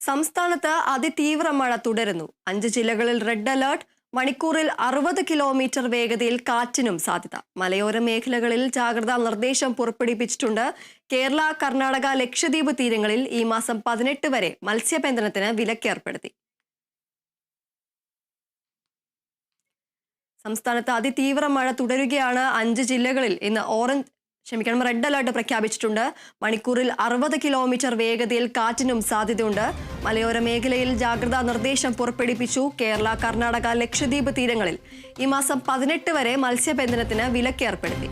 സംസ്ഥാനത്ത് അതിതീവ്ര മഴ തുടരുന്നു. അഞ്ച് ജില്ലകളിൽ റെഡ് അലേർട്ട് മണിക്കൂറിൽ അറുപത് കിലോമീറ്റർ വേഗതയിൽ കാറ്റിനും സാധ്യത. മലയോര മേഖലകളിൽ ജാഗ്രതാ നിർദ്ദേശം പുറപ്പെടുവിച്ചിട്ടുണ്ട് കേരള കർണാടക ലക്ഷദ്വീപ് തീരങ്ങളിൽ ഈ മാസം പതിനെട്ട് വരെ മത്സ്യബന്ധനത്തിന് വിലക്കേർപ്പെടുത്തി സംസ്ഥാനത്ത് അതിതീവ്ര മഴ തുടരുകയാണ്. അഞ്ച് ജില്ലകളിൽ ഇന്ന് ഓറഞ്ച് ക്ഷമിക്കണം റെഡ് അലർട്ട് പ്രഖ്യാപിച്ചിട്ടുണ്ട്. മണിക്കൂറിൽ അറുപത് കിലോമീറ്റർ വേഗതയിൽ കാറ്റിനും സാധ്യതയുണ്ട്. മലയോര മേഖലയിൽ ജാഗ്രതാ നിർദ്ദേശം പുറപ്പെടുവിച്ചു കേരള കർണാടക ലക്ഷദ്വീപ് തീരങ്ങളിൽ. ഈ മാസം പതിനെട്ട് വരെ മത്സ്യബന്ധനത്തിന് വിലക്കേർപ്പെടുത്തി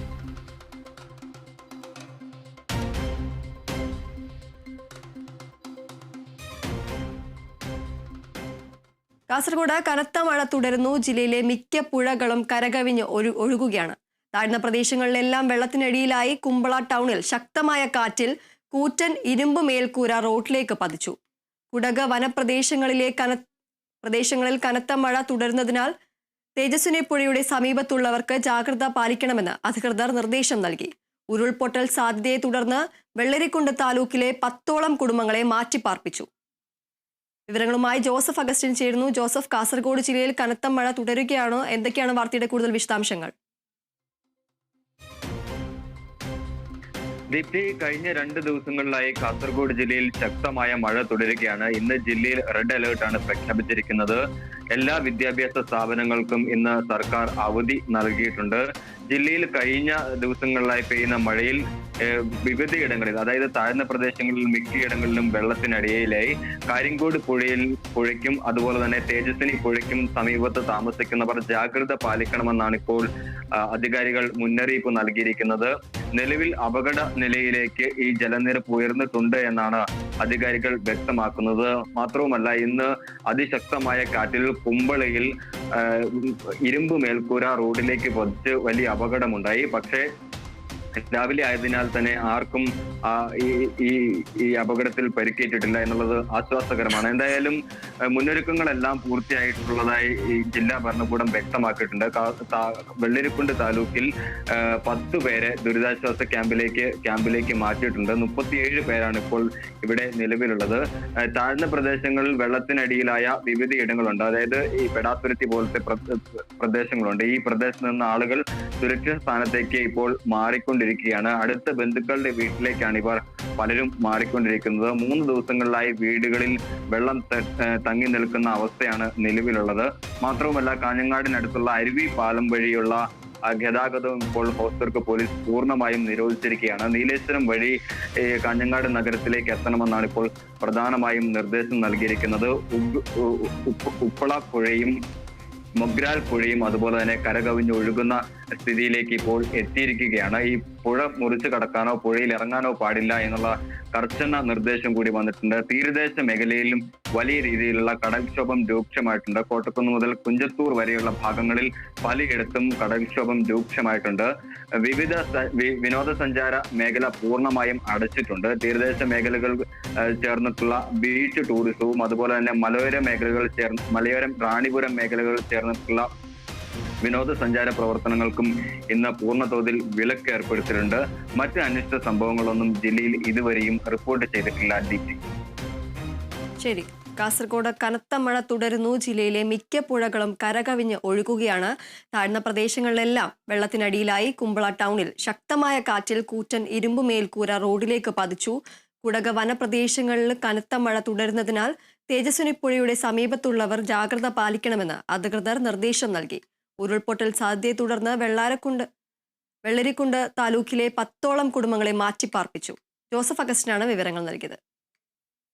കാസർഗോഡ് കനത്ത മഴ തുടരുന്നു. ജില്ലയിലെ മിക്ക പുഴകളും കരകവിഞ്ഞ് ഒഴുകുകയാണ്. താഴ്ന്ന പ്രദേശങ്ങളിലെല്ലാം വെള്ളത്തിനടിയിലായി കുമ്പള ടൗണിൽ ശക്തമായ കാറ്റിൽ കൂറ്റൻ ഇരുമ്പ് മേൽക്കൂര റോഡിലേക്ക് പതിച്ചു. കുടക വനപ്രദേശങ്ങളിലെ കന പ്രദേശങ്ങളിൽ കനത്ത മഴ തുടരുന്നതിനാൽ തേജസ്വിനി പുഴയുടെ സമീപത്തുള്ളവർക്ക് ജാഗ്രത പാലിക്കണമെന്ന് അധികൃതർ നിർദ്ദേശം നൽകി. ഉരുൾപൊട്ടൽ സാധ്യതയെ തുടർന്ന് വെള്ളരിക്കുണ്ട് താലൂക്കിലെ പത്തോളം കുടുംബങ്ങളെ മാറ്റിപ്പാർപ്പിച്ചു. വിവരങ്ങളുമായി ജോസഫ് അഗസ്റ്റിൻ ചേരുന്നു. ജോസഫ് കാസർഗോഡ് ജില്ലയിൽ കനത്ത മഴ തുടരുകയാണോ? എന്തൊക്കെയാണ് വാർത്തയുടെ കൂടുതൽ വിശദാംശങ്ങൾ? ദീപ്തി കഴിഞ്ഞ രണ്ട് ദിവസങ്ങളിലായി കാസർഗോഡ് ജില്ലയിൽ ശക്തമായ മഴ തുടരുകയാണ്. ഇന്ന് ജില്ലയിൽ റെഡ് അലേർട്ടാണ് പ്രഖ്യാപിച്ചിരിക്കുന്നത്. എല്ലാ വിദ്യാഭ്യാസ സ്ഥാപനങ്ങൾക്കും ഇന്ന് സർക്കാർ അവധി നൽകിയിട്ടുണ്ട്. ജില്ലയിൽ കഴിഞ്ഞ ദിവസങ്ങളിലായി പെയ്യുന്ന മഴയിൽ വിവിധ വിവിധയിടങ്ങളിൽ അതായത് താഴ്ന്ന പ്രദേശങ്ങളിൽ മിക്കയിടങ്ങളിലും വെള്ളത്തിനടിയിലായി. കാര്യങ്കോട് പുഴയിൽ പുഴയ്ക്കും അതുപോലെ തന്നെ തേജസ്വിനി പുഴയ്ക്കും സമീപത്ത് താമസിക്കുന്നവർ ജാഗ്രത പാലിക്കണമെന്നാണ് ഇപ്പോൾ അധികാരികൾ മുന്നറിയിപ്പ് നൽകിയിരിക്കുന്നത്. നിലവിൽ അപകട നിലയിലേക്ക് ഈ ജലനിരപ്പ് ഉയർന്നിട്ടുണ്ട് എന്നാണ് അധികാരികൾ വ്യക്തമാക്കുന്നത് മാത്രവുമല്ല ഇന്ന് അതിശക്തമായ കാറ്റിൽ കുമ്പളയിൽ ഇരുമ്പ് മേൽക്കൂര റോഡിലേക്ക് പതിച്ച് വലിയ അപകടമുണ്ടായി. പക്ഷേ രാവിലെ ആയതിനാൽ തന്നെ ആർക്കും ഈ ഈ അപകടത്തിൽ പരിക്കേറ്റിട്ടില്ല എന്നുള്ളത് ആശ്വാസകരമാണ്. എന്തായാലും മുന്നൊരുക്കങ്ങളെല്ലാം പൂർത്തിയായിട്ടുള്ളതായി ഈ ജില്ലാ ഭരണകൂടം വ്യക്തമാക്കിയിട്ടുണ്ട്. വെള്ളരിക്കുണ്ട് താലൂക്കിൽ പത്ത് പേരെ ദുരിതാശ്വാസ ക്യാമ്പിലേക്ക് ക്യാമ്പിലേക്ക് മാറ്റിയിട്ടുണ്ട്. മുപ്പത്തിയേഴ് പേരാണ് ഇപ്പോൾ ഇവിടെ നിലവിലുള്ളത്. താഴ്ന്ന പ്രദേശങ്ങളിൽ വെള്ളത്തിനടിയിലായ വിവിധ ഇടങ്ങളുണ്ട്. അതായത് ഈ പെടാത്തുരുത്തി പോലത്തെ പ്ര- പ്രദേശങ്ങളുണ്ട്. ഈ പ്രദേശത്ത് നിന്ന് ആളുകൾ സുരക്ഷിത സ്ഥാനത്തേക്ക് ഇപ്പോൾ മാറിക്കൊണ്ടിരിക്കുകയാണ് അടുത്ത ബന്ധുക്കളുടെ വീട്ടിലേക്കാണ് ഇവർ പലരും മാറിക്കൊണ്ടിരിക്കുന്നത്. മൂന്ന് ദിവസങ്ങളിലായി വീടുകളിൽ വെള്ളം തങ്ങി നിൽക്കുന്ന അവസ്ഥയാണ് നിലവിലുള്ളത്. മാത്രവുമല്ല കാഞ്ഞങ്ങാടിനടുത്തുള്ള അരുവി പാലം വഴിയുള്ള ഗതാഗതവും ഇപ്പോൾ ഹോസ്റ്റർക്ക് പോലീസ് പൂർണമായും നിരോധിച്ചിരിക്കുകയാണ്. നീലേശ്വരം വഴി കാഞ്ഞങ്ങാട് നഗരത്തിലേക്ക് എത്തണമെന്നാണ് ഇപ്പോൾ പ്രധാനമായും നിർദ്ദേശം നൽകിയിരിക്കുന്നത്. ഉപ്പള പുഴയും മൊഗ്രാൽ പുഴയും അതുപോലെ തന്നെ കരകവിഞ്ഞ് ഒഴുകുന്ന സ്ഥിതിയിലേക്ക് ഇപ്പോൾ എത്തിയിരിക്കുകയാണ്. ഈ പുഴ മുറിച്ച് കടക്കാനോ പുഴയിൽ ഇറങ്ങാനോ പാടില്ല എന്നുള്ള കർശന നിർദ്ദേശം കൂടി വന്നിട്ടുണ്ട്. തീരദേശ മേഖലയിലും വലിയ രീതിയിലുള്ള കടൽക്ഷോഭം രൂക്ഷമായിട്ടുണ്ട്. കോട്ടക്കുന്ന് മുതൽ കുഞ്ചത്തൂർ വരെയുള്ള ഭാഗങ്ങളിൽ പലയിടത്തും കടൽക്ഷോഭം രൂക്ഷമായിട്ടുണ്ട്. വിവിധ വിനോദസഞ്ചാര മേഖല പൂർണമായും അടച്ചിട്ടുണ്ട്. തീരദേശ മേഖലകൾ ചേർന്നിട്ടുള്ള ബീച്ച് ടൂറിസവും അതുപോലെ തന്നെ മലയോര മേഖലകൾ ചേർന്ന് മലയോരം റാണിപുരം മേഖലകൾ ചേർന്നിട്ടുള്ള വിനോദസഞ്ചാര പ്രവർത്തനങ്ങൾക്കും ഇന്ന് പൂർണതോതിൽ വിലക്ക് ഏർപ്പെടുത്തിയിട്ടുണ്ട്. മറ്റ് അനിഷ്ട സംഭവങ്ങളൊന്നും ജില്ലയിൽ ഇതുവരെയും റിപ്പോർട്ട് ചെയ്തിട്ടില്ല ശരി. കാസർഗോഡ് കനത്ത മഴ തുടരുന്നു. ജില്ലയിലെ മിക്ക പുഴകളും കരകവിഞ്ഞ് ഒഴുകുകയാണ്. താഴ്ന്ന പ്രദേശങ്ങളിലെല്ലാം വെള്ളത്തിനടിയിലായി കുമ്പള ടൗണിൽ ശക്തമായ കാറ്റിൽ കൂറ്റൻ ഇരുമ്പ് മേൽക്കൂര റോഡിലേക്ക് പതിച്ചു. കുടക വനപ്രദേശങ്ങളിൽ കനത്ത മഴ തുടരുന്നതിനാൽ തേജസ്വിനി പുഴയുടെ സമീപത്തുള്ളവർ ജാഗ്രത പാലിക്കണമെന്ന് അധികൃതർ നിർദ്ദേശം നൽകി. ഉരുൾപൊട്ടൽ സാധ്യതയെ തുടർന്ന് വെള്ളാരക്കുണ്ട് വെള്ളരിക്കുണ്ട് താലൂക്കിലെ പത്തോളം കുടുംബങ്ങളെ മാറ്റിപ്പാർപ്പിച്ചു. ജോസഫ് അഗസ്റ്റിനാണ് വിവരങ്ങൾ നൽകിയത്.